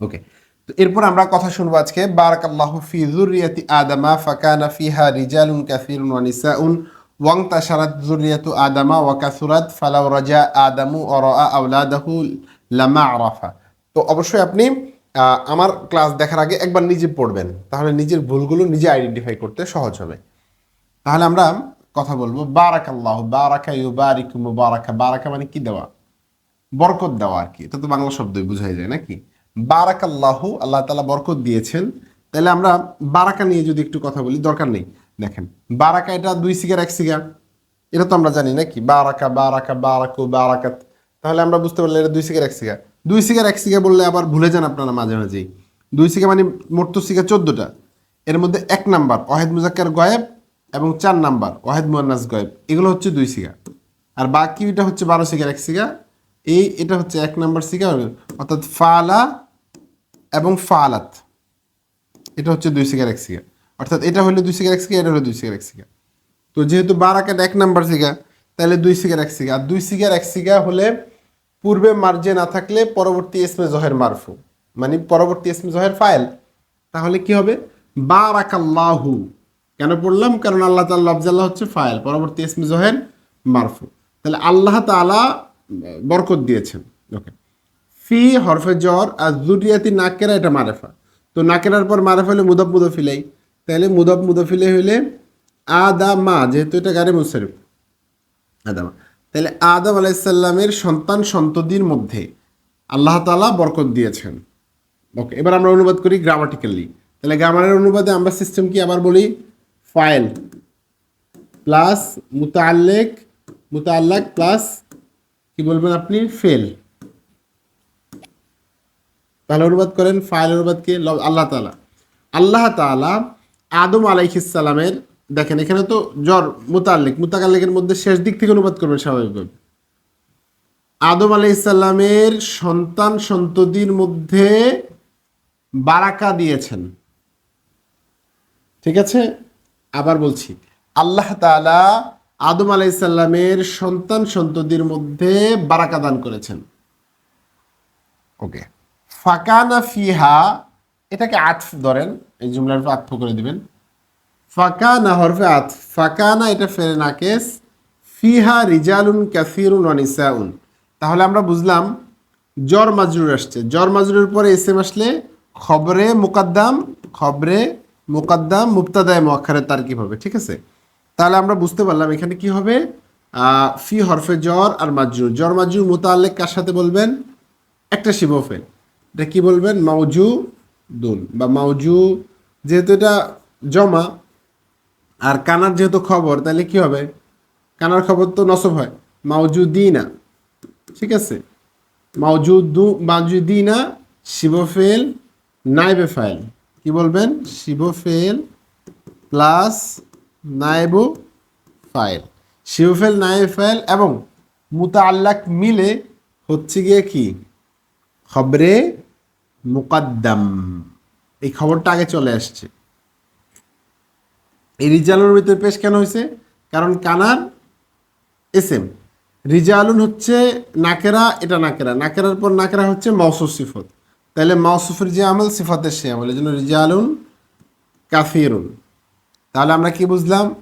ওকে তো এরপর আমরা কথা শুনব আজকে, বারাকাল্লাহু ফি যুররিয়াতি আদামা ফাকানা ফিহা রিজালুন কাসীরুন ওয়া নিসাউন ওয়াংতাশারাত যুররিয়াতু আদামা ওয়া কাসুরাত ফালাউ রাজা আদামু ওয়া রাআ আওলাদাহু লামা আরাফা তো অবশ্যই আপনি আমার ক্লাস দেখার আগে একবার নিজে পড়বেন, তাহলে নিজের ভুলগুলো নিজে আইডেন্টিফাই করতে সহজ হবে। তাহলে আমরা কথা বলব, বারাকাল্লাহ, বারাকা ইউবারিকু মুবারাকা, বারাকা মানে কি দেওয়া? বরকত দেওয়া আর কি, এটা তো বাংলা শব্দই বোঝাই যায় নাকি? বারাকাল্লাহ, আল্লাহ তালা বরকত দিয়েছেন। তাহলে আমরা বারাকা নিয়ে যদি একটু কথা বলি, দরকার নেই। দেখেন, বারাকা এটা দুই সিগার, এক সিগার। এটা তো আমরা জানি নাকি? বারাকা বারাকা, বারাকু, বারাকাত। তাহলে আমরা বুঝতে পারলাম এটা দুই সিগার, এক সিগার। দুই সিগার, এক সিগার বললে আবার ভুলে যান আপনারা মাঝে মাঝেই। দুই সিগা মানে মোট তো সিগা চোদ্দোটা। এর মধ্যে এক নাম্বার, ওয়াহেদ মুজাক্কার গয়েব এবং চার নাম্বার, ওয়াহেদ মুয়ান্নাস গয়েব। এগুলো হচ্ছে দুই সিগা আর বাকি বাকিটা হচ্ছে বারো সিগার, এক সিগা এই, এটা হচ্ছে এক নাম্বার সিগা অর্থাৎ ফালা এবং ফালাত। এটা হচ্ছে দুই সিগার, এক সিগা অর্থাৎ এটা হলো দুই সিগার, এক সিগা এটা হলো দুই সিগার, এক সিগা তো যেহেতু বারাকাত এক নাম্বার সিগা, তাহলে দুই সিগার, এক সিগা। আর দুই সিগার, এক সিগা হলে পূর্বে মার্জে না থাকলে পরবর্তী ইসমে জহের মারফু। মানে পরবর্তী ইসমে জহের ফাইল। তাহলে কি হবে? বারাকাল্লাহু। কেন পড়লাম? কারণ আল্লাহ তাল্লাহ আফজাল্লাহ হচ্ছে ফাইল। পরবর্তী ইসমে জহের মারফু। তাহলে আল্লাহ তাআলা বরকত দিয়েছেন। ওকে। ফি, হরফে জ্বর আর জুরিয়াতি নাকেরা এটা মারেফা। তো নাকেরার পর মারেফা হলে মুদব মুদফিলাই তাহলে মুদব মুদফিলে হইলে আদা মা যেহেতু এটা গাড়ি মুসরিফ আদাম। তাহলে আদম আলাইসাল্লামের সন্তান সন্ততির মধ্যে আল্লাহ তাআলা বরকত দিয়েছেন। ওকে, এবার আমরা অনুবাদ করি গ্রামাটিক্যালি তাহলে গ্রামারের অনুবাদে আমরা সিস্টেম কি আবার বলি? ফাইল প্লাস মুতাল্লেক মুতাল্লাক প্লাস কি বলবেন আপনি? ফেল তাহলে অনুবাদ করেন ফাইল অনুবাদ কি? আল্লাহ তাআলা। আল্লাহ তাআলা আদম আলাইহিসসালামের দেখেন এখানে তো জ্বর মুতাল্লিক, মুতাকাল্লিকের মধ্যে শেষ দিক থেকে অনুবাদ করবেন স্বাভাবিকভাবে। আদম আলাইহিসসালামের সন্তান সন্ততির মধ্যে বারাকা দিয়েছেন। ঠিক আছে? আবার বলছি, আল্লাহ তাআলা আদম আলাইহিসসালামের সন্তান সন্ততির মধ্যে বারাকা দান করেছেন। ওকে। ফাকানা ফিহা, এটাকে আতফ ধরেন, এই জুমলার আতফ করে দিবেন। ফাকানা হরফে আতফ ফাকানা এটা ফেরে নাকেস ফিহা রিজালুন কাসিরুন অনিসাউন তাহলে আমরা বুঝলাম, জ্বর মাজরুর আসছে। জ্বর মাজরুর পরে এসএম আসলে খবরে মুকাদ্দাম খবরে মুকাদ্দাম মুক্তাদায় মোয়াক্ষারে তার কি হবে, ঠিক আছে? তাহলে আমরা বুঝতে পারলাম এখানে কি হবে। ফি হরফে জ্বর আর মাজরুর। জ্বর মাজরুর মোতাল্লেক কার সাথে বলবেন? একটা শিবফেল এটা কি বলবেন? মাউজু দুন বা মাউজু, যেহেতু এটা জমা, আর কানার যেহেতু খবর, তাহলে কি হবে? কানার খবর তো নসব হয়। মাউজুদিনা, ঠিক আছে? মাউজু দু মাউজুদু, মাউজুদিনা, শিবফেল, নাইবে ফাইল। কি বলবেন? শিবফেল প্লাস নাইবু ফাইল। শিবফেল, নাইবে ফাইল এবং মুতাআল্লাক মিলে হচ্ছে গিয়ে কি? খবরে মুকাদ্দাম। এই খবরটা আগে চলে আসছে। এই রিজালুর ভিতরে পেশ কেন হয়েছে? কারণ কানার এসএম। রিজালুন হচ্ছে নাকেরা, এটা নাকেরা। নাকেরার পর নাকেরা হচ্ছে মাউসুফ সিফত। তাহলে মাউসুফের যে আমল, সিফতের সে আমল। এই জন্য রিজালুন কাফিরুন। তাহলে আমরা কি বুঝলাম?